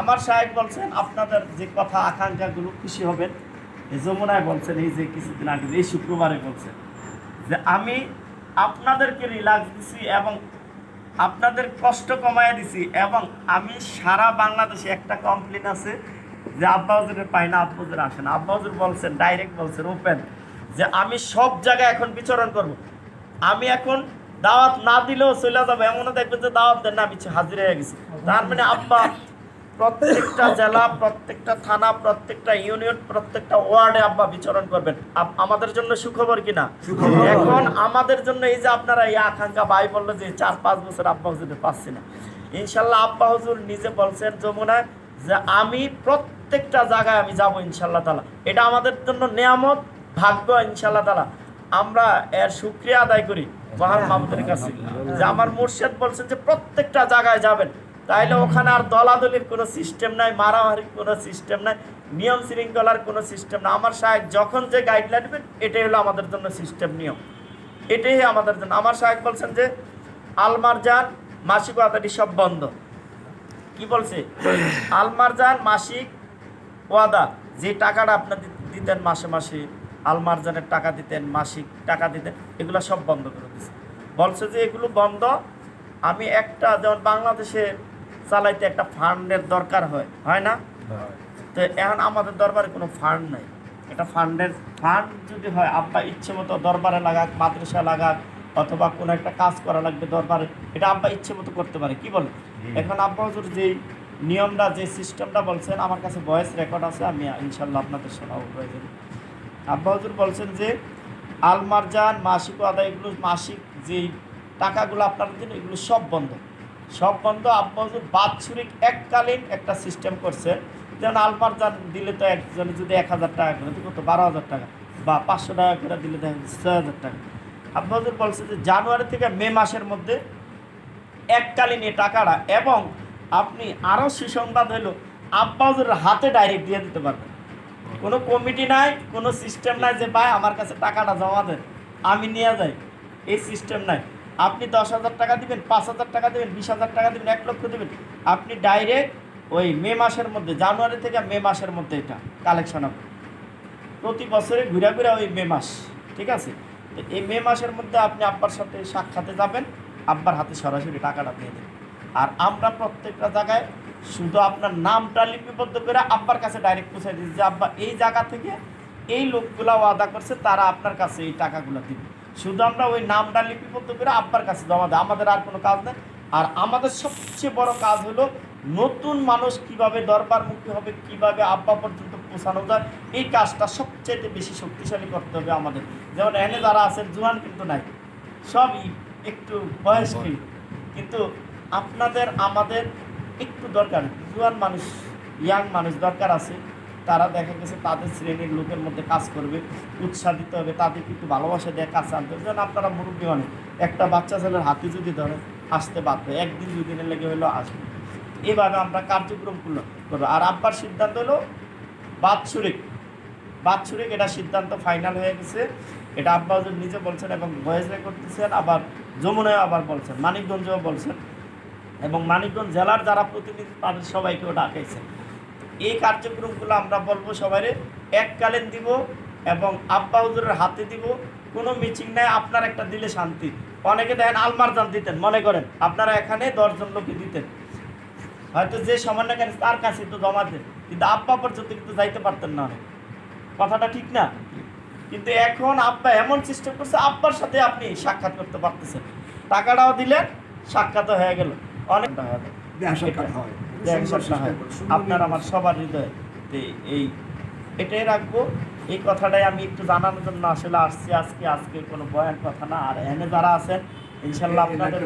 আমার সাহেব বলছেন, আপনাদের যে কথা, আকাঙ্ক্ষাগুলো খুশি হবেন এই যমুনায় বলছেন, এই যে কিছুদিন আগে এই শুক্রবারে বলছেন, যে আমি আপনাদেরকে রিল্যাক্স দিছি এবং আপনাদের কষ্ট কমায় দিছি এবং আমি সারা বাংলাদেশে একটা কমপ্লেন আছে যে আব্বা হুজুরের পাই না, আব্বা হুজুর আসেন আব্বা হুজুর বলছেন ডাইরেক্ট বলছেন ওপেন যে আমি সব জায়গায় এখন বিচরণ করব। আমি এখন দাওয়াত না দিলেও চলে যাব, এমনও দেখবেন যে দাওয়াত দেন না, আমি হাজির হয়ে গেছি। তার মানে আব্বা প্রত্যেকটা জেলা প্রত্যেকটা থানা প্রত্যেকটা ইউনিয়ন প্রত্যেকটা ওয়ার্ডে আব্বা বিচরণ করবেন। আমাদের জন্য সুখবর কিনা এখন আমাদের জন্য এই যে আপনারা এই আকাঙ্ক্ষা ভাই বলল যে চার পাঁচ বছর আব্বা হুজুর পাচ্ছি না। ইনশাল্লাহ আব্বা হুজুর নিজে বলছেন যমুনায় যে আমি প্রত্যেকটা জায়গায় আমি যাব ইনশাল্লাহ তালা এটা আমাদের জন্য নিয়ামত ভাগ্য ইনশাল্লাহ তালা আমরা এর সুক্রিয়া আদায় করি। মহান মাহমুদের কাছে। যে আমার মুর্শেদ বলছেন যে প্রত্যেকটা জায়গায় যাবেন। তাইলে ওখানে আর দলাদলির কোনো সিস্টেম নাই, মারামারির কোনো সিস্টেম নাই, নিয়ম শৃঙ্খলার কোনো সিস্টেম না আমার সাহেব যখন যে গাইডলাইন দেবেন, এটাই হলো আমাদের জন্য সিস্টেম নিয়ম। এটাই আমাদের জন্য। আমার সাহেব বলছেন যে আলমার যান মাসিক আদাটি সব বন্ধ। কি বলছে? আলমার যান মাসিক ওয়াদা। যে টাকাটা আপনার দিতেন মাসে মাসে, আলমারজানের টাকা দিতেন, মাসিক টাকা দিতেন, এগুলো সব বন্ধ করে দিচ্ছে বলছে যে, এগুলো বন্ধ। আমি একটা, যেমন বাংলাদেশে চালাইতে একটা ফান্ডের দরকার হয় হয় না? তো এখন আমাদের দরবারে কোনো ফান্ড নাই। এটা ফান্ডের ফান্ড যদি হয় আব্বা ইচ্ছে মতো দরবারে লাগাক মাদ্রাসা লাগাক অথবা কোনো একটা কাজ করা লাগবে দরবারে এটা আব্বা ইচ্ছে মতো করতে পারে। কি বলে এখন আব্বা হুজুর যেই নিয়মটা যে সিস্টেমটা বলছেন আমার কাছে ভয়েস রেকর্ড আছে আমি ইনশাল্লাহ আপনাদের শোনাবো প্রয়োজন আব্বা হুজুর বলছেন যে আলমারজান মাসিক আদায় এগুলো মাসিক যেই টাকাগুলো আপনারা দিন এগুলো সব বন্ধ। সব বন্ধ আব্বা বাৎসরিক এককালীন একটা সিস্টেম করছে। যেমন আলফার আলমারজান দিলে তো একজনে যদি এক হাজার টাকা করে কত? বারো হাজার টাকা বা পাঁচশো টাকা করে দিলে দেখা যাচ্ছে ছয় হাজার টাকা। আব্বা হুজুর বলছে যে জানুয়ারি থেকে মে মাসের মধ্যে এককালীন এ টাকাটা এবং আপনি আরও সুসংবাদ হলো আব্বা হাতে ডাইরেক্ট দিয়ে দিতে পারবেন। কোনো কমিটি নাই, কোনো সিস্টেম নাই যে, ভাই, আমার কাছে টাকাটা জমা দেন, আমি নিয়ে যাই। এই সিস্টেম নাই। আপনি দশ হাজার টাকা দিবেন, পাঁচ হাজার টাকা দেবেন, বিশ হাজার টাকা দেবেন, এক লক্ষ দিবেন। আপনি ডাইরেক্ট ওই মে মাসের মধ্যে, জানুয়ারি থেকে মে মাসের মধ্যে এটা কালেকশন হবে। প্রতি বছরে ঘুরে ঘুরে ওই মে মাস, ঠিক আছে? তো এই মে মাসের মধ্যে আপনি আব্বার সাথে সাক্ষাতে যাবেন, আব্বার হাতে সরাসরি টাকাটা দিয়ে দেবেন। আর আমরা প্রত্যেকটা জায়গায় শুধু আপনার নামটা লিপিবদ্ধ করে আব্বার কাছে ডাইরেক্ট পৌঁছে দিচ্ছি যে, আব্বা, এই জায়গা থেকে এই লোকগুলা ওয়াদা করছে, তারা আপনার কাছে এই টাকাগুলো দিবে। শুধু আমরা ওই নামটা লিপিবদ্ধ করে আব্বার কাছে জমা দেয় আমাদের আর কোনো কাজ নেই। আর আমাদের সবচেয়ে বড় কাজ হলো নতুন মানুষ কীভাবে দরবারমুখী হবে কীভাবে আব্বা পর্যন্ত পৌঁছানো যায় এই কাজটা সবচেয়ে বেশি শক্তিশালী করতে হবে আমাদের। যেমন এনে যারা আছেন জুয়ান কিন্তু নাই সবই একটু বয়স্কী। কিন্তু আপনাদের আমাদের একটু দরকার জুয়ান মানুষ ইয়াং মানুষ দরকার আছে। তারা দেখা গেছে তাদের শ্রেণির লোকের মধ্যে কাজ করবে, উৎসাহ দিতে হবে তাদেরকে একটু ভালোবাসা দিয়ে কাজ আনতে হবে। যেন আপনারা মুরব্বী অনেক একটা বাচ্চা ছেলের হাতে যদি ধরে আসতে বাধ্য একদিন দুই দিনের লেগে হলেও আসবে। এভাবে আমরা কার্যক্রম করব। আর আব্বার সিদ্ধান্ত হলো বাৎসরিক বাৎসরিক এটা সিদ্ধান্ত ফাইনাল হয়ে গেছে। এটা আব্বা হুজুর নিজে বলছেন এবং ভয়েস রেকর্ড দিচ্ছেন, আবার যমুনায় আবার বলছেন, মানিকগঞ্জেও বলছেন। এবং মানিকগঞ্জ জেলার যারা প্রতিনিধি, তাদের সবাইকেও ডাকাইছেন। এই কার্যক্রমগুলো আমরা বলব সবাই এককালীন দিব এবং আব্বা হুজুরের হাতে দিব। কোনো মিচিং নাই, আপনার একটা দিলে শান্তি। অনেকে দেখেন আলমার যান দিতেন, মনে করেন, আপনারা এখানে দশজন লোকে দিতেন। হয়তো যে সামান্য কাছে তার কাছে তো জমা দেন, কিন্তু আব্বা পর্যন্ত কিন্তু যাইতে পারতেন না অনেক। কথাটা ঠিক না? কিন্তু এখন আব্বা এমন সিস্টেম করছে, আব্বার সাথে আপনি সাক্ষাৎ করতে পারতেছেন। টাকাটাও দিলেন, সাক্ষাৎও হয়ে গেল। গেল হয়। আপনার আমার সবার হৃদয়ে এই এটাই রাখব। এই কথাটাই আমি একটু জানানোর জন্য আসলে আসছি আজকে। আজকে কোনো বয়ান কথা না। আর এনে যারা আছেন ইনশাল্লাহ আপনাদের